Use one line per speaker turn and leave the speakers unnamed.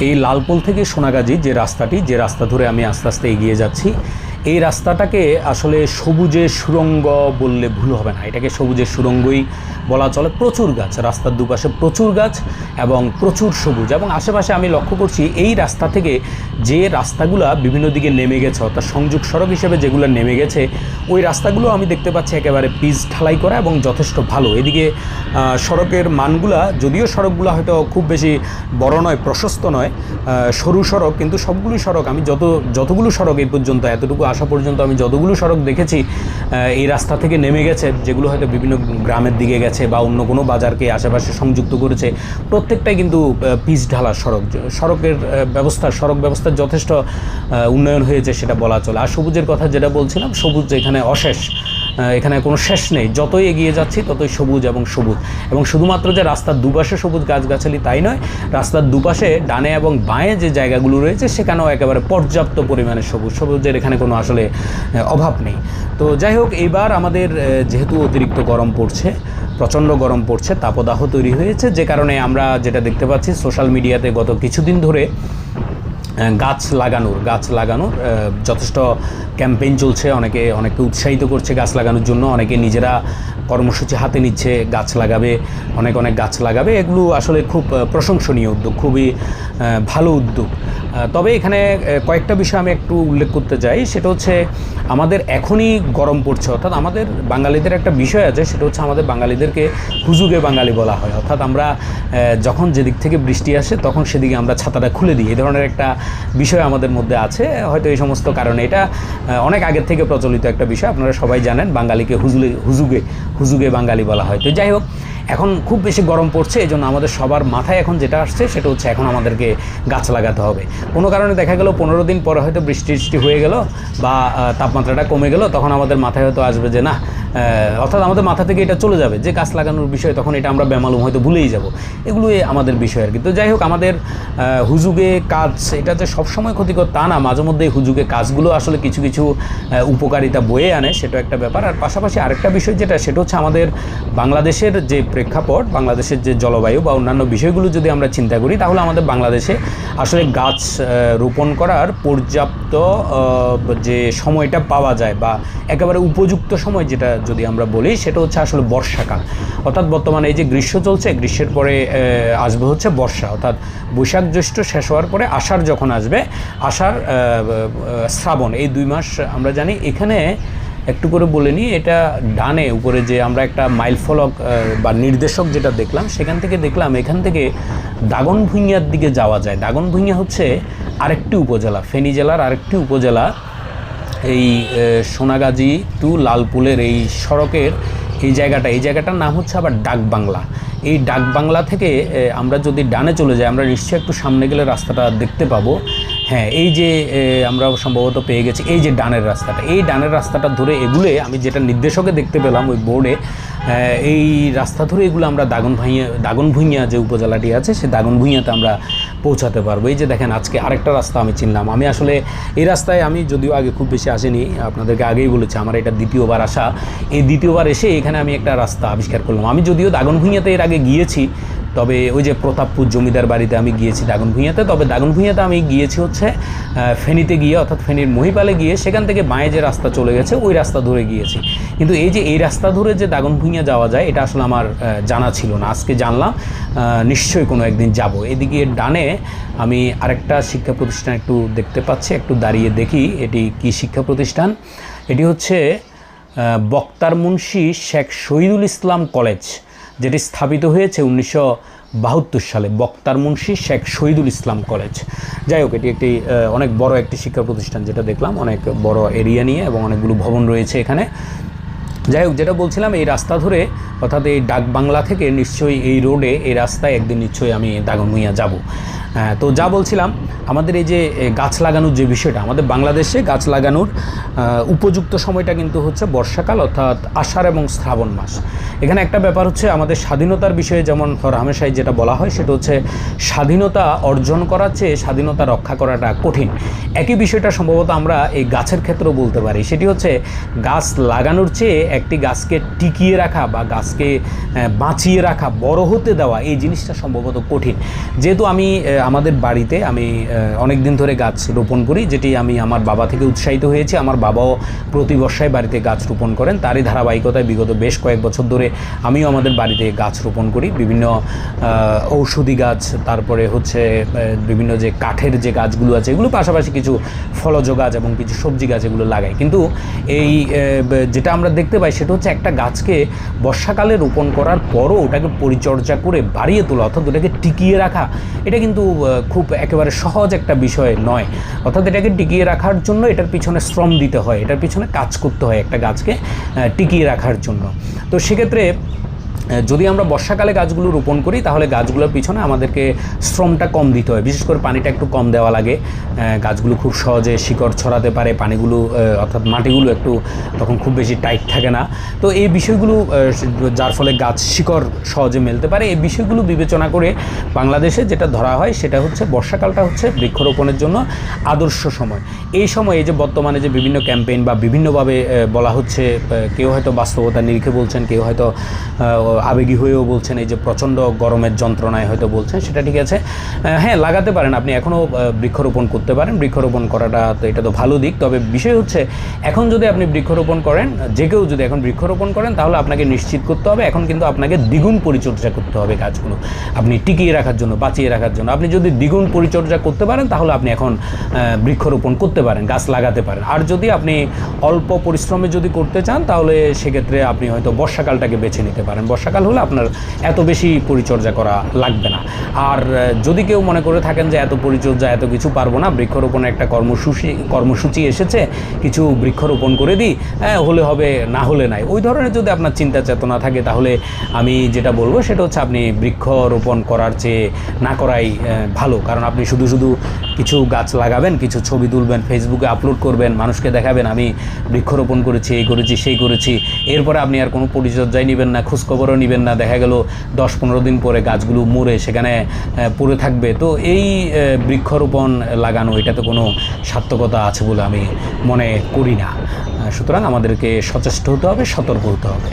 এই লালপোল থেকে সোনাগাজী যে রাস্তাটি যে রাস্তা ধরে আমি আস্তে আস্তে এগিয়ে যাচ্ছি এই রাস্তাটাকে আসলে সবুজের সুরঙ্গ বললে ভুল হবে না। এটাকে সবুজের সুরঙ্গই বলা চলে। প্রচুর গাছ, রাস্তার দুপাশে প্রচুর গাছ এবং প্রচুর সবুজ এবং আশেপাশে আমি লক্ষ্য করছি এই রাস্তা থেকে যে রাস্তাগুলা বিভিন্ন দিকে নেমে গেছে, অর্থাৎ সংযোগ সড়ক হিসেবে যেগুলো নেমে গেছে, ওই রাস্তাগুলো আমি দেখতে পাচ্ছি একেবারে পিচ ঢালাই করা এবং যথেষ্ট ভালো। এদিকে সড়কের মানগুলা, যদিও সড়কগুলো হয়তো খুব বেশি বড় নয়, প্রশস্ত নয় সরু সড়ক, কিন্তু সবগুলো সড়ক। আমি যত, যতগুলো সড়ক এই পর্যন্ত এতটুকু আসা পর্যন্ত আমি যতগুলো সড়ক দেখেছি এই রাস্তা থেকে নেমে গেছে, যেগুলো হয়তো বিভিন্ন গ্রামের দিকে গেছে বা অন্য কোনো বাজারকে আশেপাশে সংযুক্ত করেছে, প্রত্যেকটাই কিন্তু পিচ ঢালা সড়ক। সড়কের ব্যবস্থা, সড়ক ব্যবস্থার যথেষ্ট উন্নয়ন হয়েছে সেটা বলা চলে। আর সবুজের কথা যেটা বলছিলাম, সবুজ এখানে অশেষ এখানে কোনো শেষ নেই। যতই এগিয়ে যাচ্ছি, ততই সবুজ এবং সবুজ। এবং শুধুমাত্র যে রাস্তার দুপাশে সবুজ গাছগাছালি, তাই নয়, রাস্তার দুপাশে ডানে এবং বাঁয়ে যে জায়গাগুলো রয়েছে, সেখানেও একেবারে পর্যাপ্ত পরিমাণে সবুজ। সবুজের এখানে কোনো আসলে অভাব নেই। তো যাই হোক এইবার আমাদের যেহেতু অতিরিক্ত গরম পড়ছে, প্রচণ্ড গরম পড়ছে, তাপদাহ তৈরি হয়েছে, যে কারণে আমরা যেটা দেখতে পাচ্ছি, সোশ্যাল মিডিয়াতে গত কিছুদিন ধরে গাছ লাগানোর গাছ লাগানোর যথেষ্ট ক্যাম্পেইন চলছে, অনেকে অনেকে উৎসাহিত করছে গাছ লাগানোর জন্য, অনেকে নিজেরা কর্মসূচি হাতে নিচ্ছে, গাছ লাগাবে, অনেক অনেক গাছ লাগাবে, এগুলো আসলে খুব প্রশংসনীয় উদ্যোগ, খুবই ভালো উদ্যোগ। তবে এখানে কয়েকটা বিষয় আমি একটু উল্লেখ করতে চাই সেটা হচ্ছে, আমাদের এখনই গরম পড়ছে। অর্থাৎ আমাদের বাঙালিদের একটা বিষয় আছে, সেটা হচ্ছে আমাদের বাঙালিদেরকে হুজুগে বাঙালি বলা হয়। অর্থাৎ আমরা যখন যেদিক থেকে বৃষ্টি আসে, তখন সেদিকে আমরা ছাতাটা খুলে দিই। এই ধরনের একটা বিষয় আমাদের মধ্যে আছে। হয়তো এই সমস্ত কারণে এটা অনেক আগের থেকে প্রচলিত একটা বিষয়। আপনারা সবাই জানেন, বাঙালিকে হুজুলে, হুজুগে হুজুগে বাঙালি বলা হয়। তো যাই হোক এখন খুব বেশি গরম পড়ছে এই জন্য আমাদের সবার মাথায় এখন যেটা আসছে সেটা হচ্ছে এখন আমাদেরকে গাছ লাগাতে হবে। কোনো কারণে দেখা গেল পনেরো দিন পরে হয়তো বৃষ্টি বৃষ্টি হয়ে গেল বা তাপমাত্রাটা কমে গেল, তখন আমাদের মাথায় হয়তো আসবে যে না অর্থাৎ আমাদের মাথা থেকে এটা চলে যাবে যে গাছ লাগানোর বিষয়, তখন এটা আমরা বেমালুম হয়তো ভুলেই যাব। এগুলোই আমাদের বিষয় আর কি তো যাই হোক, আমাদের হুজুগে কাজ, এটা যে সবসময় ক্ষতিকর তা না, মাঝে মধ্যে হুজুগে কাজগুলো আসলে কিছু কিছু উপকারিতা বয়ে আনে, সেটা একটা ব্যাপার। আর পাশাপাশি আরেকটা বিষয় যেটা, সেটা হচ্ছে আমাদের বাংলাদেশের যে প্রেক্ষাপট বাংলাদেশের যে জলবায়ু বা অন্যান্য বিষয়গুলো যদি আমরা চিন্তা করি, তাহলে আমাদের বাংলাদেশে আসলে গাছ রোপণ করার পর্যাপ্ত যে সময়টা পাওয়া যায় বা একেবারে উপযুক্ত সময় যেটা যদি আমরা বলি, সেটা হচ্ছে আসলে বর্ষাকাল। অর্থাৎ বর্তমানে এই যে গ্রীষ্ম চলছে, গ্রীষ্মের পরে আসবে হচ্ছে বর্ষা। অর্থাৎ বৈশাখ জ্যৈষ্ঠ শেষ হওয়ার পরে আষাঢ় যখন আসবে, আষাঢ় শ্রাবণ। এই দুই মাস আমরা জানি এখানে একটু করে বলে নিই, এটা ডানে, উপরে যে আমরা একটা মাইল ফলক বা নির্দেশক যেটা দেখলাম, সেখান থেকে দেখলাম এখান থেকে দাগন ভুঁইয়ার দিকে যাওয়া যায়। দাগন ভুঁইয়া হচ্ছে আরেকটি উপজেলা, ফেনী জেলার আরেকটি উপজেলা। এই সোনাগাজি টু লালপুলের এই সড়কের এই জায়গাটা, এই জায়গাটার নাম হচ্ছে আবার ডাকবাংলা। এই ডাক বাংলা থেকে আমরা যদি ডানে চলে যাই, আমরা নিশ্চয়ই একটু সামনে গেলে রাস্তাটা দেখতে পাবো। হ্যাঁ এই যে আমরা সম্ভবত পেয়ে গেছি এই যে ডানের রাস্তাটা। এই ডানের রাস্তাটা ধরে এগুলে আমি যেটা নির্দেশকে দেখতে পেলাম ওই বোর্ডে এই রাস্তা ধরে এগুলো আমরা দাগন ভাইয়া দাগন ভুঁইয়া যে উপজেলাটি আছে, সে দাগন ভুঁইয়াতে আমরা পৌঁছাতে পারব। এই যে দেখেন, আজকে আরেকটা রাস্তা আমি চিনলাম। আমি আসলে এই রাস্তায় আমি যদিও আগে খুব বেশি আসিনি, আপনাদেরকে আগেই বলেছি, আমার এটা দ্বিতীয়বার আসা। এই দ্বিতীয়বার এসে এখানে আমি একটা রাস্তা আবিষ্কার করলাম। আমি যদিও দাগন ভুঁইয়াতে এর আগে গিয়েছি তবে ওই যে প্রতাপপুর জমিদার বাড়িতে আমি গিয়েছি দাগন ভুঁইয়াতে, তবে দাগন ভুঁইয়াতে আমি গিয়েছি হচ্ছে ফেনীতে গিয়ে, অর্থাৎ ফেনীর মহিপালে গিয়ে সেখান থেকে বাঁয়ে যে রাস্তা চলে গেছে, ওই রাস্তা ধরে গিয়েছি। কিন্তু এই যে এই রাস্তা ধরে যে দাগন ভুঁইয়া যাওয়া যায়, এটা আসলে আমার জানা ছিল না। আজকে জানলাম নিশ্চয়ই কোনো একদিন যাব। এদিকে ডানে আমি আরেকটা শিক্ষা প্রতিষ্ঠান একটু দেখতে পাচ্ছি, একটু দাঁড়িয়ে দেখি এটি কি শিক্ষা প্রতিষ্ঠান। এটি হচ্ছে বক্তার মুন্সি শেখ শহীদুল ইসলাম কলেজ। যেটি স্থাপিত হয়েছে উনিশশো বাহাত্তর সালে, বক্তার মুন্সি শেখ শহীদুল ইসলাম কলেজ। যাই হোক, এটি একটি অনেক বড় একটি শিক্ষা প্রতিষ্ঠান যেটা দেখলাম, অনেক বড় এরিয়া নিয়ে এবং অনেকগুলো ভবন রয়েছে এখানে। যাই হোক, যেটা বলছিলাম, এই রাস্তা ধরে, অর্থাৎ এই ডাক বাংলা থেকে নিশ্চয়ই এই রোডে, এই রাস্তায় একদিন নিশ্চয়ই আমি দাগমুইয়া যাব। তো যা বলছিলাম, আমাদের এই যে গাছ লাগানোর যে বিষয়টা, আমাদের বাংলাদেশে গাছ লাগানোর উপযুক্ত সময়টা কিন্তু হচ্ছে বর্ষাকাল অর্থাৎ আষাঢ় এবং শ্রাবণ মাস। এখানে একটা ব্যাপার হচ্ছে আমাদের স্বাধীনতার বিষয়ে যেমন হামেশাই যেটা বলা হয়, সেটা হচ্ছে স্বাধীনতা অর্জন করার চেয়ে স্বাধীনতা রক্ষা করাটা কঠিন। একই বিষয়টা সম্ভবত আমরা এই গাছের ক্ষেত্রেও বলতে পারি। সেটি হচ্ছে গাছ লাগানোর চেয়ে একটি গাছকে টিকিয়ে রাখা বা গাছকে বাঁচিয়ে রাখা, বড় হতে দেওয়া, এই জিনিসটা সম্ভবত কঠিন। যেহেতু আমি আমাদের বাড়িতে আমি অনেক দিন ধরে গাছ রোপণ করি, যেটি আমি আমার বাবা থেকে উৎসাহিত হয়েছি। আমার বাবাও প্রতি বর্ষায় বাড়িতে গাছ রোপণ করেন। তারই ধারাবাহিকতায় বিগত বেশ কয়েক বছর ধরে আমিও আমাদের বাড়িতে গাছ রোপণ করি। বিভিন্ন ঔষধি গাছ, তারপরে হচ্ছে বিভিন্ন যে কাঠের যে গাছগুলো আছে, এগুলো পাশাপাশি কিছু ফলজ গাছ এবং কিছু সবজি গাছ এগুলো লাগাই। কিন্তু এই যেটা আমরা দেখতে পাই, সেটা হচ্ছে একটা গাছকে বর্ষাকালে রোপণ করার পরও ওটাকে পরিচর্যা করে বাড়িয়ে তোলা, অর্থাৎ ওটাকে টিকিয়ে রাখা, এটা কিন্তু খুব একেবারে সহজ একটা বিষয় নয়। অর্থাৎ এটাকে টিকিয়ে রাখার জন্য এটার পিছনে শ্রম দিতে হয়, এটার পিছনে কাজ করতে হয় একটা গাছকে টিকিয়ে রাখার জন্য। তো সেক্ষেত্রে যদি আমরা বর্ষাকালে গাছগুলো রোপণ করি, তাহলে গাছগুলোর পিছনে আমাদেরকে শ্রমটা কম দিতে হয়। বিশেষ করে পানিটা একটু কম দেওয়া লাগে। গাছগুলো খুব সহজে শিকড় ছড়াতে পারে, পানিগুলো অর্থাৎ মাটিগুলো একটু তখন খুব বেশি টাইট থাকে না। তো এই বিষয়গুলো যার ফলে গাছ শিকড় সহজে মেলতে পারে। এই বিষয়গুলো বিবেচনা করে বাংলাদেশে যেটা ধরা হয়, সেটা হচ্ছে বর্ষাকালটা হচ্ছে বৃক্ষরোপণের জন্য আদর্শ সময়। এই সময় যে বর্তমানে যে বিভিন্ন ক্যাম্পেইন বা বিভিন্নভাবে বলা হচ্ছে কেউ হয়তো বাস্তবতার নিরিখে বলছেন, কেউ হয়তো আবেগী হয়েও বলছেন, এই যে প্রচণ্ড গরমের যন্ত্রণায় হয়তো বলছেন, সেটা ঠিক আছে। হ্যাঁ লাগাতে পারেন, আপনি এখনও বৃক্ষরোপণ করতে পারেন। বৃক্ষরোপণ করাটা তো এটা তো ভালো দিক। তবে বিষয় হচ্ছে, এখন যদি আপনি বৃক্ষরোপণ করেন, যে কেউ যদি এখন বৃক্ষরোপণ করেন, তাহলে আপনাকে নিশ্চিত করতে হবে। এখন কিন্তু আপনাকে দ্বিগুণ পরিচর্যা করতে হবে গাছগুলো। আপনি টিকিয়ে রাখার জন্য, বাঁচিয়ে রাখার জন্য। আপনি যদি দ্বিগুণ পরিচর্যা করতে পারেন, তাহলে আপনি এখন বৃক্ষরোপণ করতে পারেন, গাছ লাগাতে পারেন। আর যদি আপনি অল্প পরিশ্রমে যদি করতে চান, তাহলে সেক্ষেত্রে আপনি হয়তো বর্ষাকালটাকে বেছে নিতে পারেন। বর্ষাকাল হলে আপনার এত বেশি পরিচর্যা করা লাগবে না। আর যদি কেউ মনে করে থাকেন যে এত পরিচর্যা, এত কিছু পারব না বৃক্ষরোপণের একটা কর্মসূচি কর্মসূচি এসেছে, কিছু বৃক্ষরোপণ করে দিই হ্যাঁ হলে হবে, না হলে নাই। ওই ধরনের যদি আপনার চিন্তা চেতনা থাকে, তাহলে আমি যেটা বলব, সেটা হচ্ছে আপনি বৃক্ষরোপণ করার চেয়ে না করাই ভালো। কারণ আপনি শুধু শুধু কিছু গাছ লাগাবেন, কিছু ছবি তুলবেন, ফেসবুকে আপলোড করবেন, মানুষকে দেখাবেন, আমি বৃক্ষরোপণ করেছি, এই করেছি, সেই করেছি, এরপরে আপনি আর কোনো পরিচর্যায় নেবেন না, খোঁজখবরও নেবেন না। দেখা গেল দশ পনেরো দিন পরে গাছগুলো মরে, সেখানে পড়ে থাকবে। তো এই বৃক্ষরোপণ লাগানো, এটাতে কোনো সার্থকতা আছে বলে আমি মনে করি না। সুতরাং আমাদেরকে সচেষ্ট হতে হবে, সতর্ক হতে হবে।